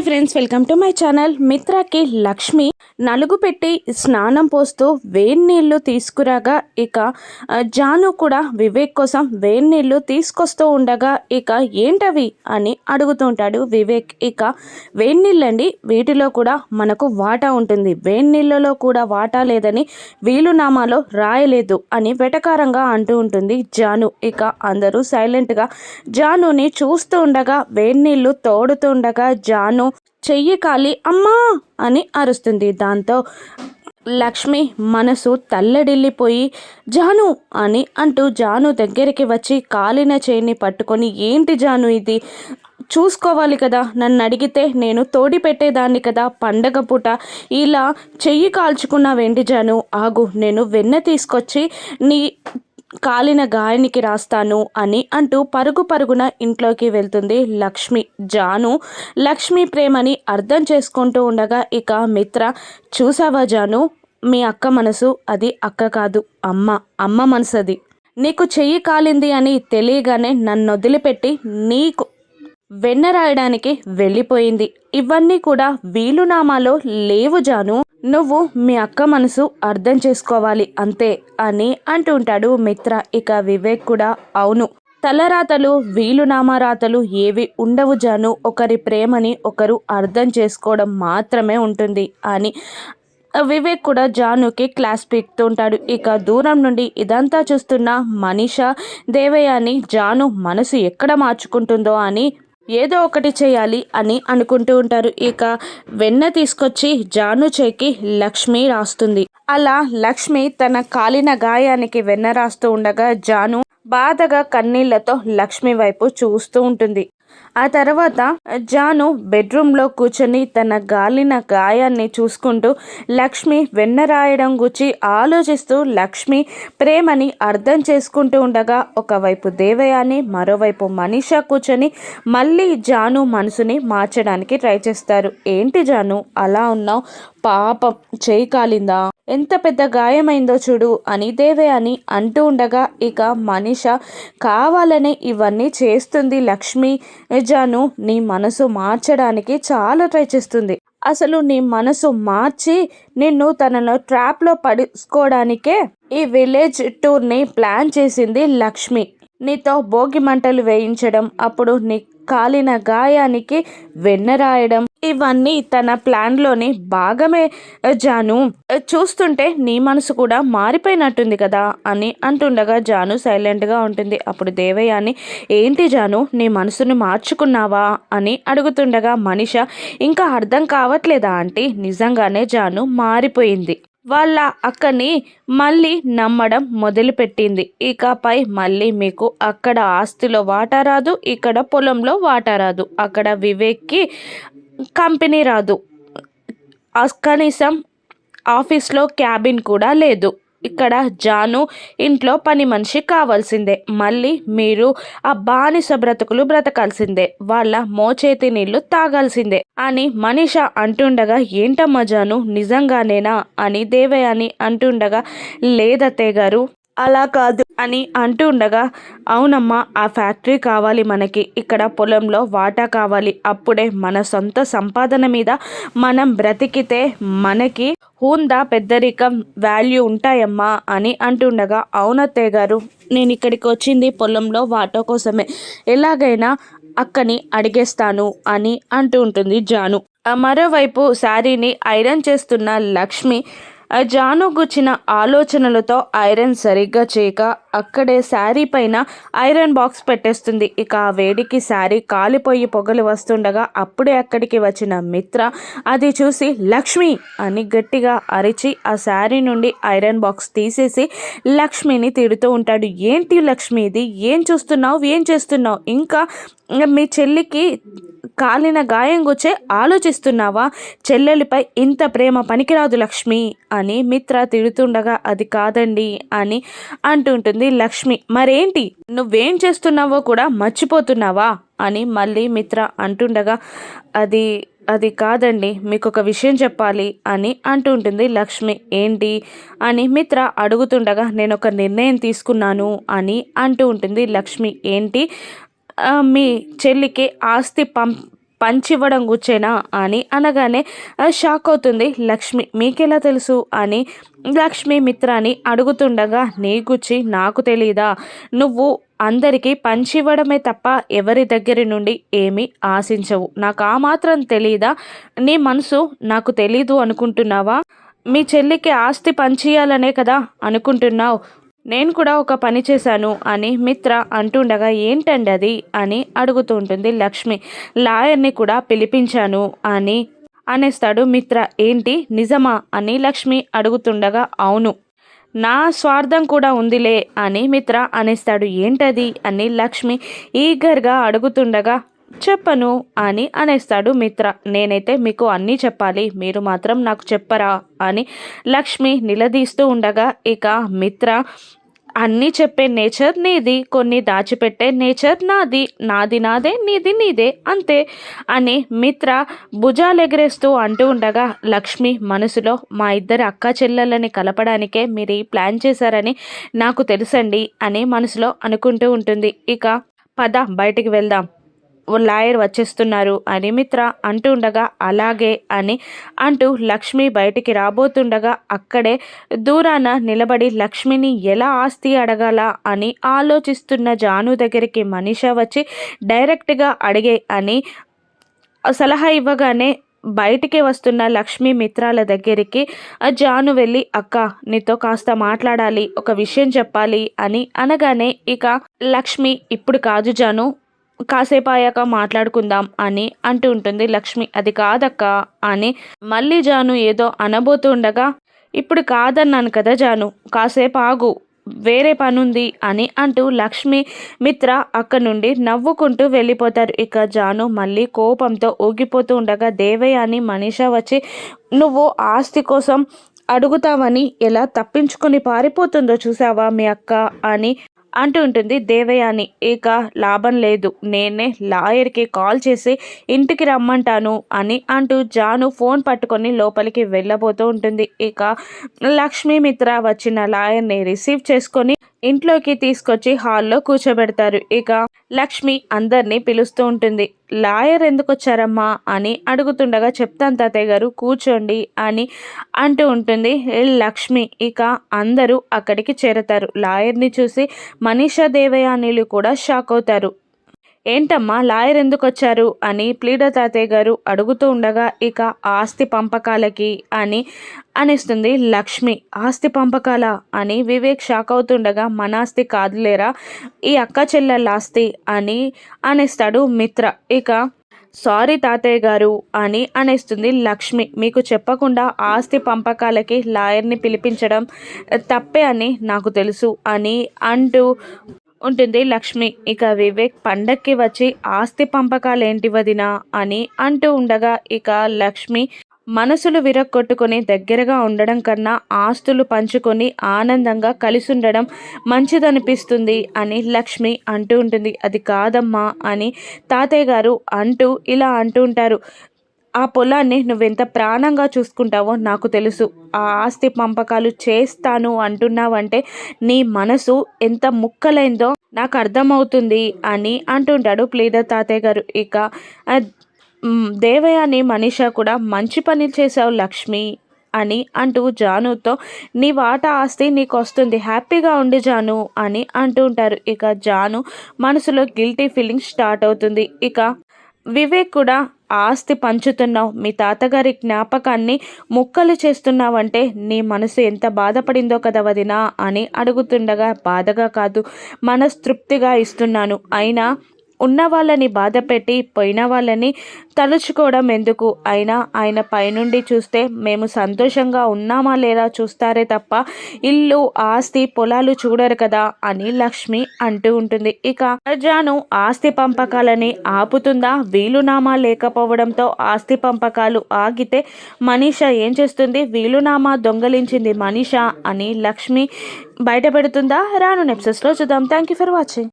Hi friends welcome to my channel. మిత్రకి Lakshmi నలుగు పెట్టి స్నానం పోస్తూ వేడి నీళ్ళు తీసుకురాగా ఇక జాను కూడా వివేక్ కోసం వేడి నీళ్ళు తీసుకొస్తూ ఉండగా ఇక ఏంటవి? అని అడుగుతుంటాడు వివేక్. ఇక వేడి నీళ్ళండి వీటిలో కూడా మనకు వాటా ఉంటుంది. వేడి నీళ్ళలో కూడా వాటా లేదని వీలునామాలో రాయలేదు అని వెటకారంగా అంటూ ఉంటుంది జాను. ఇక అందరూ సైలెంట్గా జానుని చూస్తూ ఉండగా వేడి నీళ్ళు తోడుతుండగా జాను చెయ్యి కాలి అమ్మా అని అరుస్తుంది దాంతో. లక్ష్మి మనసు తల్లడిల్లిపోయి జాను అని అంటూ జాను దగ్గరికి వచ్చి కాలిన చేయిని పట్టుకొని ఏంటి జాను ఇది? చూసుకోవాలి కదా. నన్ను అడిగితే నేను తోడి పెట్టేదాన్ని కదా. పండగ పూట ఇలా చెయ్యి కాల్చుకున్నావేంటి జాను? ఆగు నేను వెన్న తీసుకొచ్చి నీ కాలిన గాయానికి రాస్తాను అని అంటూ పరుగు పరుగున ఇంట్లోకి వెళ్తుంది లక్ష్మి. జాను లక్ష్మి ప్రేమని అర్థం చేసుకుంటూ ఉండగా ఇక మిత్ర చూసావా జాను? మీ అక్క మనసు అది అక్క కాదు అమ్మ అమ్మ మనసు అది నీకు చెయ్యి కాలింది అని తెలియగానే నన్ను వదిలిపెట్టి నీకు వెన్న రాయడానికి వెళ్ళిపోయింది. ఇవన్నీ కూడా వీలునామాలో లేవు జాను. నువ్వు మీ అక్క మనసు అర్థం చేసుకోవాలి అంతే అని అంటుంటాడు మిత్ర. ఇక వివేక్ కూడా అవును. తలరాతలు వీలునామా రాతలు ఏవి ఉండవు జాను. ఒకరి ప్రేమని ఒకరు అర్థం చేసుకోవడం మాత్రమే ఉంటుంది అని వివేక్ కూడా జానుకి క్లాస్ పీక్తుంటాడు ఇక దూరం నుండి ఇదంతా చూస్తున్న మనీషా దేవయాని జాను మనసు ఎక్కడ మార్చుకుంటుందో అని ఏదో ఒకటి చేయాలి అని అనుకుంటూ ఉంటారు. ఇక వెన్న తీసుకొచ్చి జాను చేకి లక్ష్మి రాస్తుంది. అలా లక్ష్మి తన కాలిన గాయానికి వెన్న రాస్తూ ఉండగా జాను బాధగా కన్నీళ్ళతో లక్ష్మి వైపు చూస్తూ ఉంటుంది. ఆ తర్వాత జాను బెడ్రూమ్లో కూర్చొని తన గాలిన గాయాన్ని చూసుకుంటూ లక్ష్మి వెన్న రాయడం గురించి ఆలోచిస్తూ లక్ష్మి ప్రేమని అర్థం చేసుకుంటూ ఉండగా ఒకవైపు దేవయాని మరోవైపు మనీషా కూర్చొని మళ్ళీ జాను మనసుని మార్చడానికి ట్రై చేస్తారు. ఏంటి జాను? అలా ఉన్నావు? పాపం చేయి కాలిందా? ఎంత పెద్ద గాయమైందో చూడు. అని అంటూ ఉండగా ఇక మనిష కావాలనే ఇవన్నీ చేస్తుంది లక్ష్మి. జాను నీ మనసు మార్చడానికి చాలా ట్రై చేస్తుంది. అసలు నీ మనసు మార్చి నిన్ను తనలో ట్రాప్లో పడుకోవడానికే ఈ విలేజ్ టూర్ని ప్లాన్ చేసింది లక్ష్మి. నీతో భోగి మంటలు వేయించడం అప్పుడు నీ కాలిన గాయానికి వెన్న రాయడం ఇవన్నీ తన ప్లాన్లోని భాగమే. జాను చూస్తుంటే నీ మనసు కూడా మారిపోయినట్టుంది కదా అని అంటుండగా జాను సైలెంట్గా ఉంటుంది. అప్పుడు దేవయాని ఏంటి జాను నీ మనసుని మార్చుకున్నావా అని అడుగుతుండగా మనిష ఇంకా అర్థం కావట్లేదా ఆంటీ? నిజంగానే జాను మారిపోయింది. వాళ్ళ అక్కని మళ్ళీ నమ్మడం మొదలుపెట్టింది. ఇకపై మళ్ళీ మీకు అక్కడ ఆస్తిలో వాటా రాదు ఇక్కడ పొలంలో వాటా రాదు. అక్కడ వివేక్కి కంపెనీ రాదు. కనీసం ఆఫీస్లో క్యాబిన్ కూడా లేదు. ఇక్కడ జాను ఇంట్లో పని మనిషి కావాల్సిందే. మళ్ళీ మీరు ఆ బానిస బ్రతుకులు బ్రతకాల్సిందే. వాళ్ళ మోచేతి నీళ్ళు తాగాల్సిందే అని మనీష అంటుండగా ఏంటమ్మా జాను నిజంగానేనా? అని దేవయాని అంటుండగా లేదత్తయ్య గారు అలా కాదు అని అంటూ ఉండగా అవునమ్మా ఆ ఫ్యాక్టరీ కావాలి మనకి. ఇక్కడ పొలంలో వాటా కావాలి. అప్పుడే మన సొంత సంపాదన మీద మనం బ్రతికితే మనకి హూందా పెద్దరికం వాల్యూ ఉంటాయమ్మా అని అంటుండగా అవునత్తయ్య గారు నేను ఇక్కడికి వచ్చింది పొలంలో వాటా కోసమే. ఎలాగైనా అక్కని అడిగేస్తాను అని అంటూ ఉంటుంది జాను. ఆ మరోవైపు శారీని ఐరన్ చేస్తున్న లక్ష్మి జాను గుచ్చిన ఆలోచనలతో ఐరన్ సరిగ్గా చేయక అక్కడే శారీ పైన ఐరన్ బాక్స్ పెట్టేస్తుంది. ఇక ఆ వేడికి శారీ కాలిపోయి పొగలు వస్తుండగా అప్పుడే అక్కడికి వచ్చిన మిత్ర అది చూసి లక్ష్మి అని గట్టిగా అరిచి ఆ శారీ నుండి ఐరన్ బాక్స్ తీసేసి లక్ష్మిని తిడుతూ ఉంటాడు. ఏంటి లక్ష్మి ఇది? ఏం చూస్తున్నావు? ఏం చేస్తున్నావు? ఇంకా మీ చెల్లికి కాలిన గాయం గుచ్చే ఆలోచిస్తున్నావా? చెల్లెలిపై ఇంత ప్రేమ పనికిరాదు లక్ష్మి అని మిత్ర తిడుతుండగా అది కాదండి అని అంటుంటుంది. లక్ష్మి. మరేంటి? నువ్వేం చేస్తున్నావో కూడా మర్చిపోతున్నావా? అని మళ్ళీ మిత్ర అంటుండగా అది అది కాదండి మీకు ఒక విషయం చెప్పాలి అని అంటుంటుంది లక్ష్మి. ఏంటి? అని మిత్ర అడుగుతుండగా నేను ఒక నిర్ణయం తీసుకున్నాను అని అంటూ ఉంటుంది లక్ష్మి. ఏంటి? మీ చెల్లికి ఆస్తి పం పంచివ్వడం కూర్చేనా అని అనగానే షాక్ అవుతుంది. లక్ష్మి మీకెలా తెలుసు? అని లక్ష్మి మిత్రాని అడుగుతుండగా నీ గుచ్చి నాకు తెలీదా? నువ్వు అందరికీ పంచివ్వడమే తప్ప ఎవరి దగ్గర నుండి ఏమీ ఆశించవు. నాకు ఆ మాత్రం తెలీదా? నీ మనసు నాకు తెలీదు అనుకుంటున్నావా? మీ చెల్లికి ఆస్తి పంచియాలనే కదా అనుకుంటున్నావు. నేను కూడా ఒక పని చేశాను అని మిత్ర అంటుండగా ఏంటండి అది? అని అడుగుతూ ఉంటుంది లక్ష్మి. లాయర్ని కూడా పిలిపించాను అని అనేస్తాడు మిత్ర. ఏంటి? నిజమా? అని లక్ష్మి అడుగుతుండగా అవును. నా స్వార్థం కూడా ఉందిలే అని మిత్ర అనేస్తాడు. ఏంటది? అని లక్ష్మి ఈగర్గా అడుగుతుండగా చెప్పను అని అనేస్తాడు మిత్ర. నేనైతే మీకు అన్నీ చెప్పాలి మీరు మాత్రం నాకు చెప్పరా అని లక్ష్మి నిలదీస్తూ ఉండగా ఇక మిత్ర అన్నీ చెప్పే నేచర్ నీది కొన్ని దాచిపెట్టే నేచర్ నాది నాది నాదే నీది నీదే అంతే అని మిత్ర భుజాలు ఎగరేస్తూ అంటూ ఉండగా లక్ష్మి మనసులో మా ఇద్దరు అక్క చెల్లెలని కలపడానికే మీరు ఈ ప్లాన్ చేశారని నాకు తెలుసండి అని మనసులో అనుకుంటూ ఉంటుంది. ఇక పద బయటికి వెళ్దాం. లాయర్ వచ్చేస్తున్నారు అని మిత్ర అంటూ ఉండగా అలాగే అని అంటూ లక్ష్మి బయటికి రాబోతుండగా అక్కడే దూరాన నిలబడి లక్ష్మిని ఎలా ఆస్తి అడగాల అని ఆలోచిస్తున్న జాను దగ్గరికి మనిష వచ్చి డైరెక్ట్గా అడిగే అని సలహా ఇవ్వగానే బయటికి వస్తున్న లక్ష్మి మిత్రాల దగ్గరికి జాను వెళ్ళి అక్క నీతో కాస్త మాట్లాడాలి ఒక విషయం చెప్పాలి అని అనగానే ఇక లక్ష్మి ఇప్పుడు కాదు జాను కాసేపు అయ్యాక మాట్లాడుకుందాం అని అంటూ ఉంటుంది లక్ష్మి. అది కాదక్క అని మళ్ళీ జాను ఏదో అనబోతుండగా ఇప్పుడు కాదన్నాను కదా జాను కాసేపు ఆగు వేరే పనుంది అని అంటూ లక్ష్మి మిత్ర అక్కడి నుండి నవ్వుకుంటూ వెళ్ళిపోతారు. ఇక జాను మళ్ళీ కోపంతో ఊగిపోతూ ఉండగా దేవయ్య అని మనీష వచ్చి నువ్వు ఆస్తి కోసం అడుగుతావని ఎలా తప్పించుకొని పారిపోతుందో చూసావా మీ అక్క? అని అంటూ ఉంటుంది దేవయాని ఇక లాభం లేదు. నేనే లాయర్కి కాల్ చేసి ఇంటికి రమ్మంటాను అని అంటూ జాను ఫోన్ పట్టుకొని లోపలికి వెళ్ళబోతూ ఉంటుంది. ఇక లక్ష్మీ మిత్ర వచ్చిన లాయర్ని రిసీవ్ చేసుకొని ఇంట్లోకి తీసుకొచ్చి హాల్లో కూర్చోబెడతారు. ఇక లక్ష్మి అందరినీ పిలుస్తూ ఉంటుంది. లాయర్ ఎందుకు వచ్చారమ్మా అని అడుగుతుండగా చెప్తాను తాతయ్య గారు కూర్చోండి అని అంటూ ఉంటుంది. లక్ష్మి ఇక అందరూ అక్కడికి చేరతారు. లాయర్ని చూసి మనీషా దేవయానీలు కూడా షాక్ అవుతారు. ఏంటమ్మా లాయర్ ఎందుకు వచ్చారు అని ప్లీడర్ తాతయ్య గారు అడుగుతూ ఉండగా ఇక ఆస్తి పంపకాలకి అని అనేస్తుంది లక్ష్మి. ఆస్తి పంపకాల? అని వివేక్ షాక్ అవుతుండగా మన ఆస్తి కాదులేరా ఈ అక్క చెల్లెళ్ళ ఆస్తి అని అనేస్తాడు మిత్ర. ఇక సారీ తాతయ్య గారు అని అనేస్తుంది లక్ష్మి. మీకు చెప్పకుండా ఆస్తి పంపకాలకి లాయర్ని పిలిపించడం తప్పే అని నాకు తెలుసు అని అంటూ ఉంటుంది లక్ష్మి. ఇక వివేక్ పండక్కి వచ్చి ఆస్తి పంపకాలు ఏంటి వదినా అని అంటూ ఉండగా ఇక లక్ష్మి మనసులు విరక్కొట్టుకొని దగ్గరగా ఉండడం కన్నా ఆస్తులు పంచుకొని ఆనందంగా కలిసుండడం మంచిదనిపిస్తుంది అని లక్ష్మి అంటూ ఉంటుంది. అది కాదమ్మా అని తాతయ్య గారు అంటూ ఇలా అంటూ ఉంటారు. ఆ పొలాన్ని నువ్వెంత ప్రాణంగా చూసుకుంటావో నాకు తెలుసు. ఆ ఆస్తి పంపకాలు చేస్తాను అంటున్నావంటే నీ మనసు ఎంత ముక్కలైందో నాకు అర్థమవుతుంది అని అంటుంటాడు ప్లీడర్ తాతయ్య గారు. ఇక ఆ, మ్, దేవయాని కూడా మంచి పని చేశావు లక్ష్మి అని అంటూ జానుతో నీ వాటా ఆస్తి నీకు వస్తుంది హ్యాపీగా ఉండి జాను అని అంటూ ఉంటారు. ఇక జాను మనసులో గిల్టీ ఫీలింగ్ స్టార్ట్ అవుతుంది. ఇక వివేక్ కూడా ఆస్తి పంచుతున్నావు మీ తాతగారి జ్ఞాపకాన్ని ముక్కలు చేస్తున్నావంటే నీ మనసు ఎంత బాధపడిందో కదా వదినా అని అడుగుతుండగా బాధగా కాదు మనస్తృప్తిగా ఇస్తున్నాను. అయినా ఉన్న వాళ్ళని బాధ పెట్టి పోయిన వాళ్ళని తలుచుకోవడం ఎందుకు? అయినా ఆయన పైనుండి చూస్తే మేము సంతోషంగా ఉన్నామా లేదా చూస్తారే తప్ప ఇల్లు ఆస్తి పొలాలు చూడరు కదా అని లక్ష్మి అంటూ ఉంటుంది. ఇక జాను ఆస్తి పంపకాలని ఆపుతుందా? వీలునామా లేకపోవడంతో ఆస్తి పంపకాలు ఆగితే మనీష ఏం చేస్తుంది? వీలునామా దొంగలించింది మనీష అని లక్ష్మి బయట పెడుతుందా రాను నెప్సెస్లో చూద్దాం. Thank you for watching.